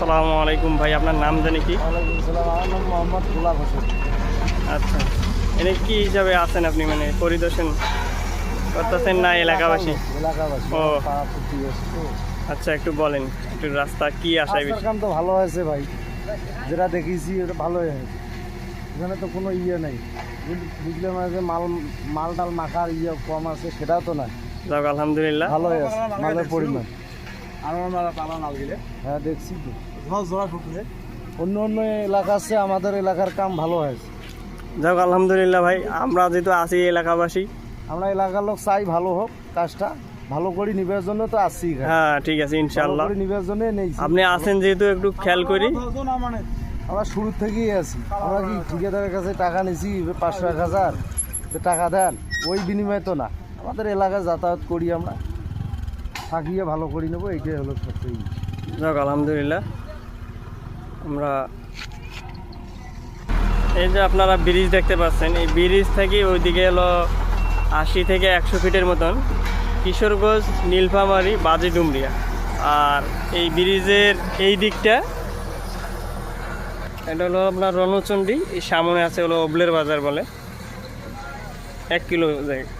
আসসালামু আলাইকুম ভাই আপনার নাম জানি কি? মোহাম্মদ হোসেন। আচ্ছা। এনে কি হিসাবে আছেন আপনি মানে পরিদর্শন করতেছেন না এলাকাবাসী? ও। আচ্ছা একটু বলেন একটু রাস্তা কি আসায় কাম তো ভালো হয়েছে ভাই। যেটা দেখেছি ওটা ভালোই হয়েছে। এখানে তো কোনো ইয়ে নেই। বুঝ- বুঝলে মানে যে মাল মাল টাল মাখার ইয়ে কম আছে সেটাও তো না যাক আলহামদুলিল্লাহ। ভালোই আছে মালের পরিমাণ। হ্যাঁ দেখছি তো। অন্য অন্য এলাকা আছে আমাদের এলাকার কাম ভালো হয়েছে। যাক আলহামদুলিল্লাহ ভাই আমরা যেহেতু আছি এলাকাবাসী। আমরা এলাকার লোক চাই ভালো হোক কাজটা ভালো করে নিবার জন্য তো এখানে। হ্যাঁ ঠিক আছে ইনশাল্লাহ নিবার জন্য নেই আপনি আছেন যেহেতু একটু খেয়াল করি। আমরা শুরু থেকেই আছি। আমরা কি ঠিকাদারের কাছে টাকা নিছি? পাঁচশো এক হাজার। টাকা দেন। ওই বিনিময়ে তো না। আমাদের এলাকায় যাতায়াত করি আমরা। থাকিয়ে ভালো করে নেব এইটাই হলো সত্যি যাক, আলহামদুলিল্লাহ। আমরা এই যে আপনারা ব্রিজ দেখতে পাচ্ছেন, এই ব্রিজ থেকে ওইদিকে হলো আশি থেকে একশো ফিটের মতন কিশোরগঞ্জ, নীলফামারি বাজে ডুমরিয়া আর এই ব্রিজের এই দিকটা, এটা হলো আপনার রণচণ্ডী, এই সামনে আছে হলো ওবলের বাজার বলে। এক কিলো জায়গা।